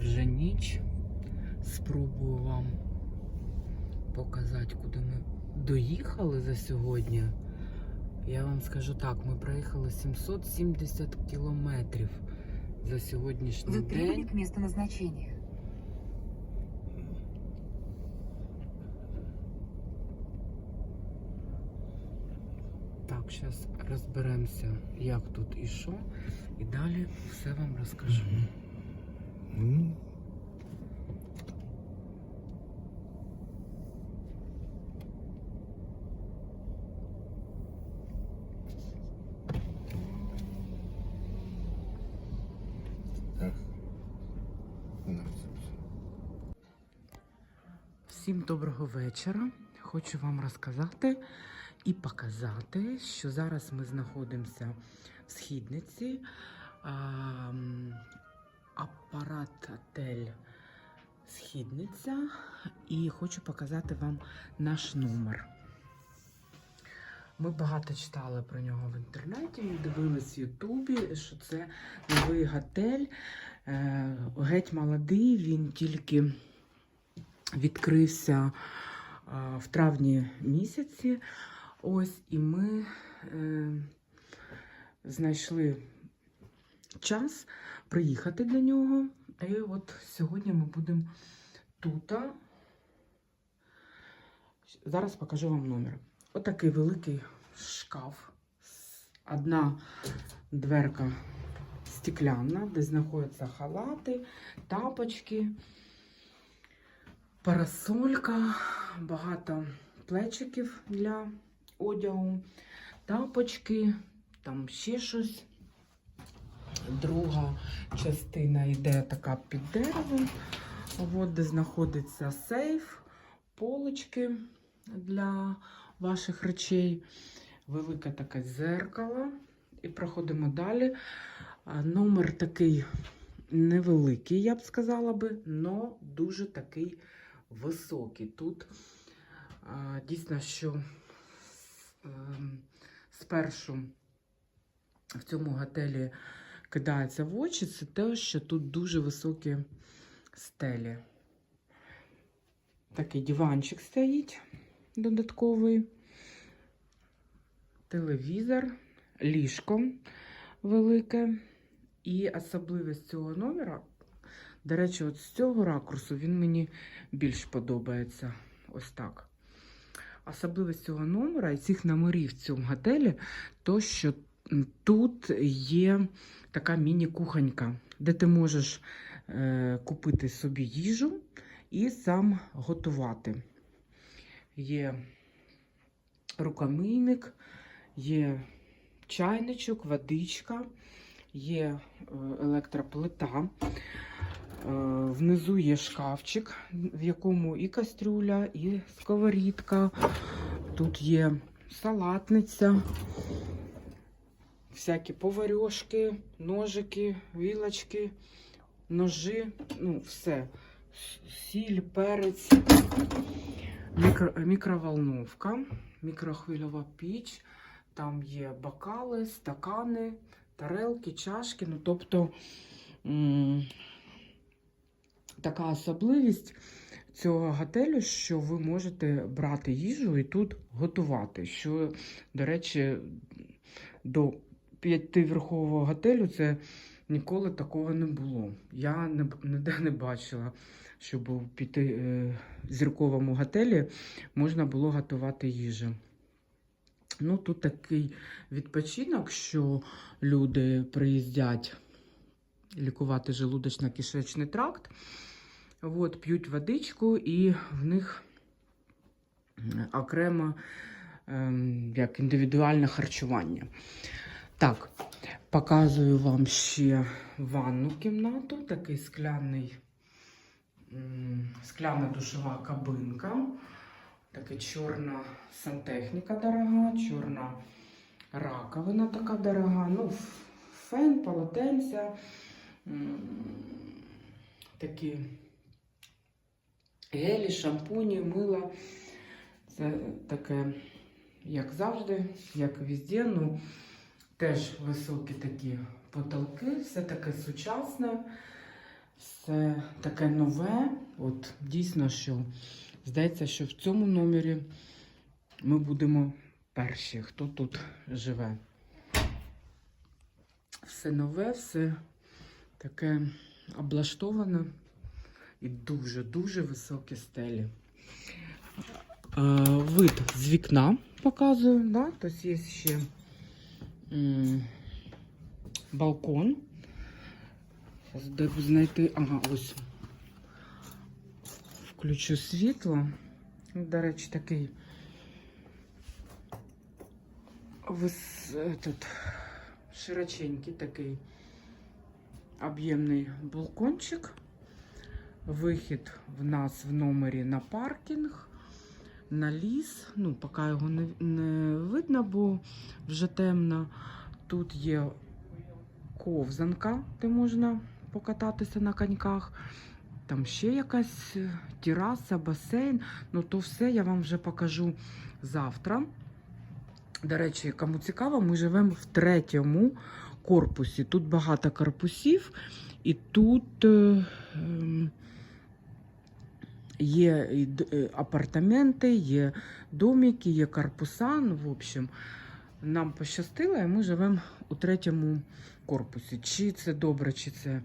вже ніч. Спробую вам показати, куди ми доїхали за сьогодні. Я вам скажу так, ми проїхали 770 кілометрів за сьогоднішній Вы день. к месту назначения. Так, зараз розберемося, як тут і що. І далі все вам розкажу. М? Так. На рецепцію. Всім доброго вечора. Хочу вам розказати і показати, що зараз ми знаходимося в східниці. Апарат отель Східниця. І хочу показати вам наш номер. Ми багато читали про нього в інтернеті, і дивились в Ютубі, що це новий готель. Е, Геть молодий, він тільки відкрився в травні місяці. Ось і ми е, знайшли час приїхати до нього. І от сьогодні ми будемо тут. Зараз покажу вам номер. Отакий великий шкаф. Одна дверка стекляна, де знаходяться халати, тапочки, парасолька, багато плечиків для одягу, тапочки, там ще щось. Друга частина йде така під деревом, от де знаходиться сейф, полочки для ваших речей, велике таке зеркало. І проходимо далі. Номер такий невеликий, я б сказала би, але дуже такий високий. Тут дійсно, що ем, спершу в цьому готелі кидається в очі, це те, що тут дуже високі стелі. Такий диванчик стоїть додатковий, телевізор, ліжко велике. І особливість цього номера, до речі, от з цього ракурсу він мені більш подобається. Ось так. Особливість цього номера і цих номерів в цьому готелі, то що тут є така міні-кухонька, де ти можеш е, купити собі їжу і сам готувати. Є рукомийник, є чайничок, водичка, є е, електроплита. Е, Внизу є шкафчик, в якому і кастрюля, і сковорідка. Тут є салатниця, всякі поварьошки, ножики, вілочки, ножи, ну, все. Сіль, перець, мікро, мікроволновка, мікрохвильова піч. Там є бокали, стакани, тарелки, чашки. Ну, тобто така особливість цього готелю, що ви можете брати їжу і тут готувати. Що, до речі, до п'ятиверхового готелю це ніколи такого не було. Я не, ніде не бачила, щоб у п'ятизірковому готелі можна було готувати їжу. Ну, тут такий відпочинок, що люди приїздять лікувати желудочно-кишечний тракт, от, п'ють водичку, і в них окремо ем, як індивідуальне харчування. Так, показую вам ще ванну кімнату, такий скляний, скляна душова кабинка. Така чорна сантехніка дорога, чорна раковина така дорога. Ну, фен, полотенця, такі гелі, шампуні, мила. Це таке, як завжди, як везде. Ну, теж високі такі потолки, все таке сучасне, Все таке нове. От дійсно, що здається, що в цьому номері ми будемо перші, хто тут живе. Все нове, все таке облаштоване і дуже-дуже високі стелі. Е, вид з вікна показую, да? тобто є ще балкон. Зараз знайти. Ага, ось. Включу світло. До речі, такий вис... этот, широченький такий об'ємний балкончик. Вихід в нас в номері на паркінг, на ліс. Ну, поки його не, не видно, бо вже темно. Тут є ковзанка, де можна покататися на коньках. Там ще якась е, тераса, басейн. Ну, то все я вам вже покажу завтра. До речі, кому цікаво, ми живемо в третьому корпусі. Тут багато корпусів, і тут е, ем, є е, апартаменти, є домики, є корпуса. Ну, в общем, нам пощастило, і ми живемо у третьому корпусі. Чи це добре, чи це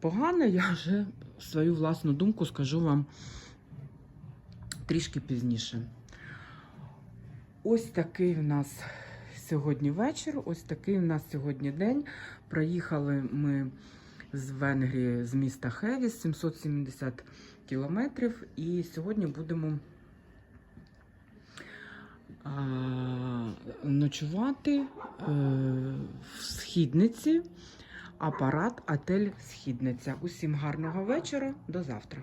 погано, я вже свою власну думку скажу вам трішки пізніше. Ось такий в нас сьогодні вечір, ось такий в нас сьогодні день. Проїхали ми з Венгрії, з міста Хевіс, 770 кілометрів. І сьогодні будемо а, ночувати а, в Східниці, апарат Отель Східниця. Усім гарного вечора, до завтра.